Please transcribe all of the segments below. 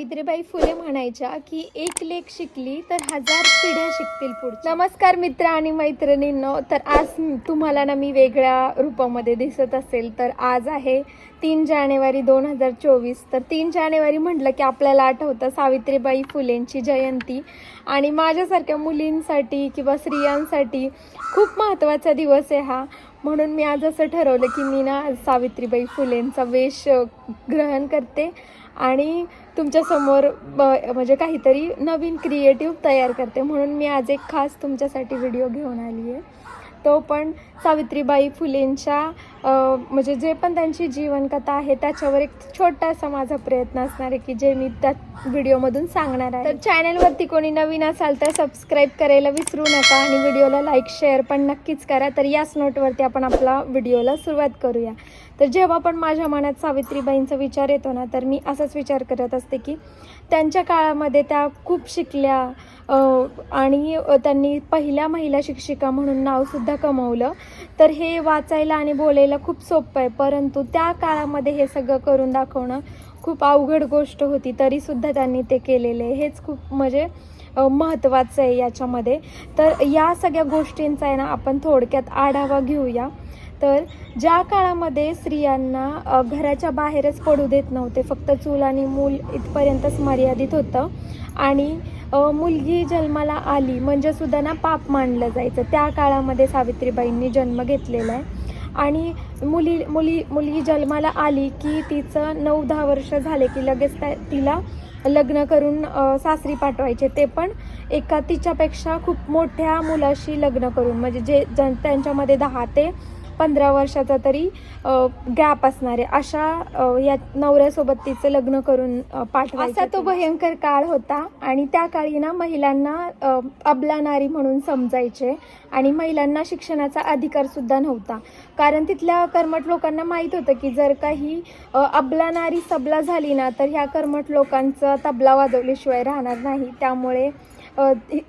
सावित्रीबाई फुले म्हणायच्या की एक लेख शिकली तर हजार पिढ्या शिकतील पुढच्या. नमस्कार मित्र आणि मैत्रिणींनो तर आज तुम्हाला ना मी वेगळ्या रूपामध्ये दिसत असेल तर आज आहे तीन जानेवारी दोन हजार चोवीस. तर तीन जानेवारी म्हटलं की आपल्याला आठवतं सावित्रीबाई फुलेंची जयंती. आणि माझ्यासारख्या मुलींसाठी किंवा स्त्रियांसाठी खूप महत्त्वाचा दिवस आहे हा. म्हणून मी आज असं ठरवलं की मी ना सावित्रीबाई फुलेंचा वेश ग्रहण करते. आणि तुमच्यासमोर ब म्हणजे काहीतरी नवीन क्रिएटिव्ह तयार करते. म्हणून मी आज एक खास तुमच्यासाठी व्हिडिओ घेऊन आली आहे तो पण सावित्रीबाई फुलेंच्या म्हणजे जे पण त्यांची जीवनकथा आहे त्याच्यावर एक छोटासा माझा प्रयत्न असणार आहे की जे मी त्या व्हिडिओमधून सांगणार आहे. तर चॅनलवरती कोणी नवीन असाल तर सबस्क्राईब करायला विसरू नका आणि व्हिडिओला लाईक शेअर पण नक्कीच करा. तर याच नोटवरती आपण आपला व्हिडिओला सुरुवात करूया. तर जेव्हा पण माझ्या मनात सावित्रीबाईंचा विचार येतो ना तर मी असाच विचार करत असते की त्यांच्या काळामध्ये त्या खूप शिकल्या आणि त्यांनी पहिल्या महिला शिक्षिका म्हणून नावसुद्धा कमवलं. तर हे वाचायला आणि बोलायला खूप सोपं आहे. परंतु त्या काळामध्ये हे सगळं करून दाखवणं खूप अवघड गोष्ट होती. तरीसुद्धा त्यांनी ते केलेले. आहे. हेच खूप म्हणजे महत्त्वाचं आहे याच्यामध्ये. तर या सगळ्या गोष्टींचा आहे ना आपण थोडक्यात आढावा घेऊया. तर ज्या काळामध्ये स्त्रियांना घराच्या बाहेरच पडू देत नव्हते फक्त चूल आणि मूल इथपर्यंतच मर्यादित होतं. आणि मुलगी जन्माला आली म्हणजे सुद्धा ना पाप मानलं जायचं. त्या काळामध्ये सावित्रीबाईंनी जन्म घेतलेला आहे. आणि मुली मुली मुलगी जन्माला आली की तिचं नऊ दहा वर्ष झाले की लगेच त्या तिला लग्न करून सासरी पाठवायचे. ते पण एका तिच्यापेक्षा खूप मोठ्या मुलाशी लग्न करून म्हणजे जे जन त्यांच्यामध्ये दहा ते पंधरा वर्षाचा तरी गॅप असणारे अशा या नवऱ्यासोबत तिचं लग्न करून अ, पाठवायचा तो भयंकर काळ होता आणि त्या काळी ना महिलांना अबला नारी म्हणून समजायचे आणि महिलांना शिक्षणाचा अधिकार सुद्धा नव्हता. कारण तिथल्या कर्मठ लोकांना माहीत होतं की जर काही अबला नारी सबला झाली ना तर ह्या कर्मठ लोकांचं तबला वाजवल्याशिवाय राहणार नाही. त्यामुळे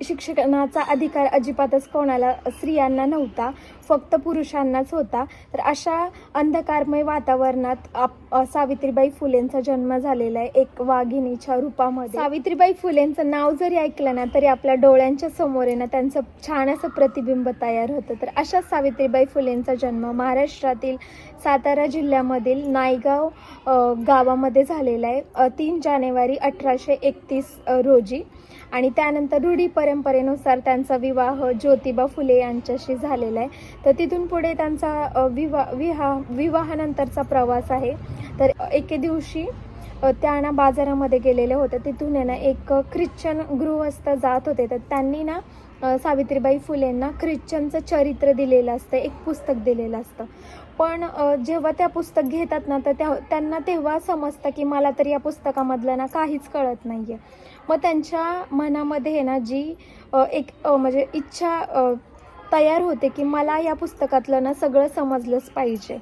शिक्षणाचा अधिकार अजिबातच कोणाला स्त्रियांना नव्हता फक्त पुरुषांनाच होता. तर अशा अंधकारमय वातावरणात आप- सावित्रीबाई फुलेंचा जन्म झालेला आहे एक वाघिणीच्या रूपामध्ये. सावित्रीबाई फुलेंचं नाव जरी ऐकलं ना तरी आपल्या डोळ्यांच्या समोर आहे ना त्यांचं छान असं प्रतिबिंब तयार होतं. तर अशाच सावित्रीबाई फुलेंचा जन्म महाराष्ट्रातील सातारा जिल्ह्यामधील नायगाव गावामध्ये झालेला आहे. तीन जानेवारी अठराशे एकतीस रोजी. आणि त्यानंतर रूढी परंपरेनुसार त्यांचा विवाह ज्योतिबा फुले यांच्याशी झालेला आहे. तर तिथून पुढे त्यांचा विवा विवाह विहा विवाहानंतरचा प्रवास आहे. तर एके दिवशी त्यांना त्या ना बाजारामध्ये गेलेले होते. तिथून आहे ना एक ख्रिश्चन गृहस्थ जात होते. तर त्यांनी ना सावित्रीबाई फुलेंना ख्रिश्चनचं चरित्र दिलेलं असतं एक पुस्तक दिलेलं असतं. पण जेव्हा त्या पुस्तक घेतात ना तर त्या त्यांना तेव्हा समजतं की मला तर या पुस्तकामधलं ना काहीच कळत नाही आहे मग त्यांच्या मनामध्ये आहे ना जी एक म्हणजे इच्छा तयार होते की मला या पुस्तकातलं ना सगळं समजलंच पाहिजे.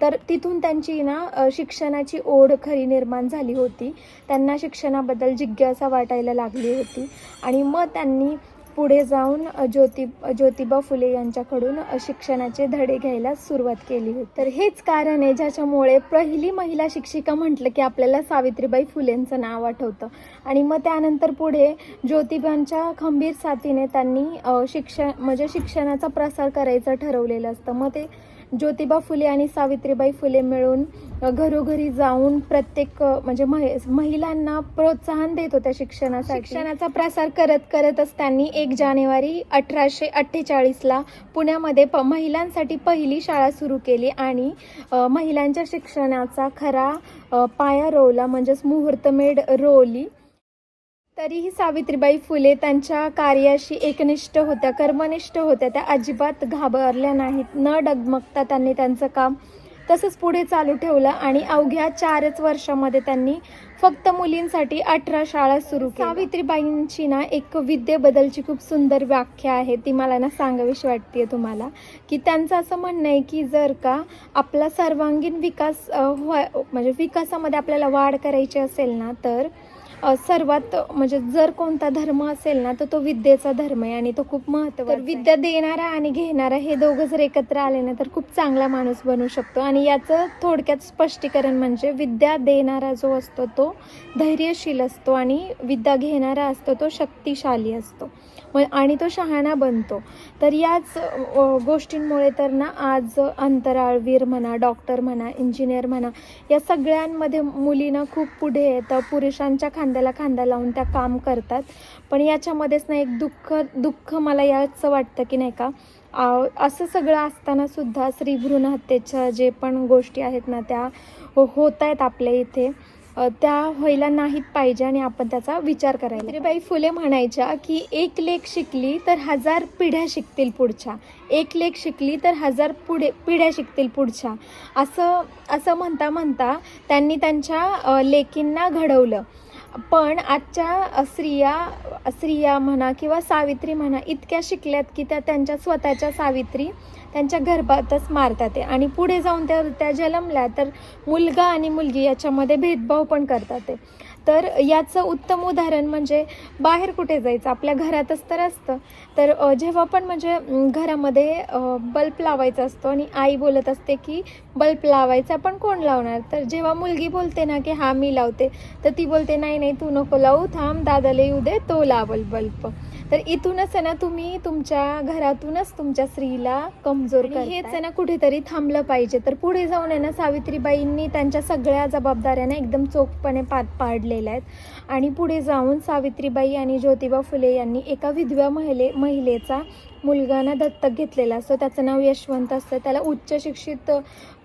तर तिथून त्यांची ना शिक्षणाची ओढ खरी निर्माण झाली होती. त्यांना शिक्षणाबद्दल जिज्ञासा वाटायला लागली होती. आणि मग त्यांनी पुढे जाऊन अ, ज्योति ज्योतिबा फुले यांच्याकडून शिक्षणाचे धडे घ्यायला सुरुवात केली होती. तर हेच कारण आहे ज्याच्यामुळे पहिली महिला शिक्षिका म्हटलं की आपल्याला सावित्रीबाई फुलेंचं नाव आठवतं. आणि मग त्यानंतर पुढे ज्योतिबांच्या खंबीर साथीने त्यांनी शिक्षण म्हणजे शिक्षणाचा प्रसार करायचं ठरवलेलं असतं. मग ते ज्योतिबा फुले आणि सावित्रीबाई फुले मिळून घरोघरी जाऊन प्रत्येक म्हणजे महिलांना प्रोत्साहन देत होत्या शिक्षणासाठी. शिक्षणाचा प्रसार करत करतच त्यांनी एक जानेवारी अठराशे अठ्ठेचाळीसला पुण्यामध्ये प महिलांसाठी पहिली शाळा सुरू केली आणि महिलांच्या शिक्षणाचा खरा पाया रोवला म्हणजेच मुहूर्तमेढ रोवली. तरीही सावित्रीबाई फुले त्यांच्या कार्याशी एकनिष्ठ होत्या कर्मनिष्ठ होत्या. त्या अजिबात घाबरल्या नाहीत. न डगमगता त्यांनी त्यांचं काम तसंच पुढे चालू ठेवलं आणि अवघ्या चारच वर्षामध्ये त्यांनी फक्त मुलींसाठी अठरा शाळा सुरू केल्या. सावित्रीबाईंची ना एक विद्येबद्दलची खूप सुंदर व्याख्या आहे. ती मला ना सांगावीशी वाटते तुम्हाला की त्यांचं असं म्हणणं आहे की जर का आपला सर्वांगीण विकास व्हाय म्हणजे विकासामध्ये आपल्याला वाढ करायची असेल ना तर सर्वात म्हणजे जर कोणता धर्म असेल ना तर तो विद्येचा धर्म आहे आणि तो खूप महत्त्वाचा तर विद्या देणारा आणि घेणारा हे दोघं जर एकत्र आले ना तर खूप चांगला माणूस बनू शकतो. आणि याचं थोडक्यात स्पष्टीकरण म्हणजे विद्या देणारा जो असतो तो धैर्यशील असतो आणि विद्या घेणारा असतो तो शक्तिशाली असतो. आणि तो शहाणा बनतो. तर याच गोष्टींमुळे तर ना आज अंतराळवीर म्हणा डॉक्टर म्हणा इंजिनियर म्हणा या सगळ्यांमध्ये मुलीनं खूप पुढे येतं पुरुषांच्या खांद्याला खांदा लावून त्या काम करतात. पण याच्यामध्येच ना एक दुःख दुःख मला याचं वाटतं की नाही का असं सगळं असताना सुद्धा हत्येच्या जे पण गोष्टी आहेत ना त्या हो, होत आहेत आपल्या इथे. त्या व्हायला नाहीत पाहिजे आणि आपण त्याचा विचार करायला. बाई फुले म्हणायच्या की एक लेख शिकली तर हजार पिढ्या शिकतील पुढच्या. एक लेख शिकली तर हजार पुढे पिढ्या शिकतील पुढच्या. असं असं म्हणता म्हणता त्यांनी त्यांच्या लेखींना लेकींना घडवलं. पण आजच्या स्त्रिया स्त्रिया म्हणा किंवा सावित्री म्हणा इतक्या शिकल्यात की त्या त्यांच्या स्वतःच्या सावित्री त्यांच्या गर्भातच मारतात आहे आणि पुढे जाऊन त्या त्या जन्मल्या तर मुलगा आणि मुलगी याच्यामध्ये भेदभाव पण करतात तर याचं उत्तम उदाहरण म्हणजे बाहेर कुठे जायचं? आपल्या घरातच तर असतं. तर जेव्हा पण म्हणजे घरामध्ये बल्ब लावायचा असतो आणि आई बोलत असते की बल्ब लावायचा पण कोण लावणार? तर जेव्हा मुलगी बोलते ना की हा मी लावते. तर ती बोलते नाही नाही तू नको लावू थांब दादाला येऊ दे तो लावल बल्ब. तर इथूनच आहे ना तुम्ही तुमच्या घरातूनच तुमच्या स्त्रीला कमजोर हेच आहे ना कुठेतरी थांबलं पाहिजे. तर पुढे जाऊन आहे ना सावित्रीबाईंनी त्यांच्या सगळ्या जबाबदाऱ्यांना एकदम चोखपणे पार पाडलेल्या आहेत. आणि पुढे जाऊन सावित्रीबाई आणि ज्योतिबा फुले यांनी एका विधवा महिले महिलेचा मुलगाना दत्तक घेतलेला असतो. त्याचं नाव यशवंत असतं. त्याला उच्च शिक्षित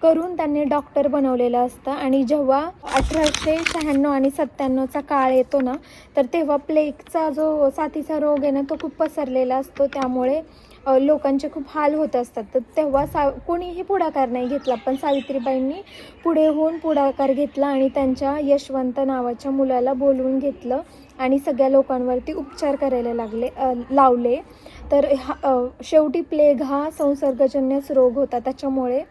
करून त्यांनी डॉक्टर बनवलेलं असतं. आणि जेव्हा अठराशे शहाण्णव आणि सत्त्याण्णवचा काळ येतो ना तर तेव्हा प्लेगचा जो साथीचा रोग आहे ना तो खूप पसरलेला असतो. त्यामुळे लोकांचे खूप हाल होत असतात. तर तेव्हा सा कोणीही पुढाकार नाही घेतला. पण सावित्रीबाईंनी पुढे होऊन पुढाकार घेतला आणि त्यांच्या यशवंत नावाच्या मुलाला बोलवून घेतलं आणि सगळ्या लोकांवरती उपचार करायला लागले लावले. तर हा शेवटी प्लेग हा संसर्गजन्यच रोग होता. त्याच्यामुळे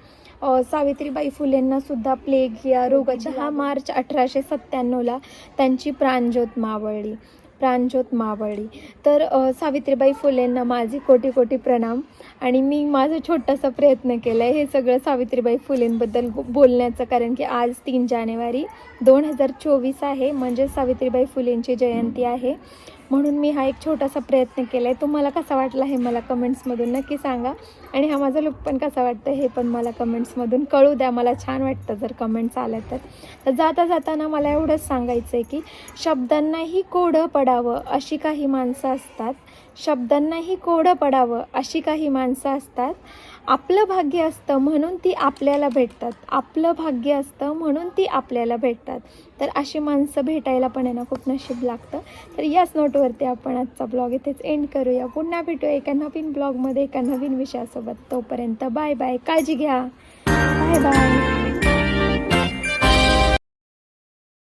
सावित्रीबाई फुलेंना सुद्धा प्लेग या रोगाच्या हा मार्च अठराशे सत्त्याण्णवला त्यांची प्राणज्योत मावळली. प्राणज्योत मावळी. तर सावित्रीबाई फुलेंना माझे कोटी कोटी प्रणाम. आणि मी माझा छोटासा प्रयत्न केला आहे हे सगळं सावित्रीबाई फुलेंबद्दल बोलण्याचं. कारण की आज तीन जानेवारी दोन हजार चोवीस आहे. म्हणजे सावित्रीबाई फुलेंची जयंती आहे. म्हणून मी हा एक छोटासा प्रयत्न केला आहे तुम्हाला कसा वाटला हे मला कमेंट्समधून नक्की सांगा. आणि हा माझा लुक पण कसा वाटतं हे पण मला कमेंट्समधून कळू द्या. मला छान वाटतं जर कमेंट्स आल्या तर. तर जाता जाताना मला एवढंच सांगायचं आहे की शब्दांनाही कोडं पडावं अशी काही माणसं असतात. शब्दांनाही कोडं पडावं अशी काही माणसं असतात. आपलं भाग्य असतं म्हणून ती आपल्याला भेटतात. आपलं भाग्य असतं म्हणून ती आपल्याला भेटतात. तर अशी माणसं भेटायला पण आहे ना खूप नशीब लागतं. तर याच नोटवरती आपण आजचा ब्लॉग इथेच एंड करूया. पुन्हा भेटूया एका नवीन ब्लॉगमध्ये एका नवीन विषयासोबत. तोपर्यंत बाय बाय काळजी घ्या. Bye bye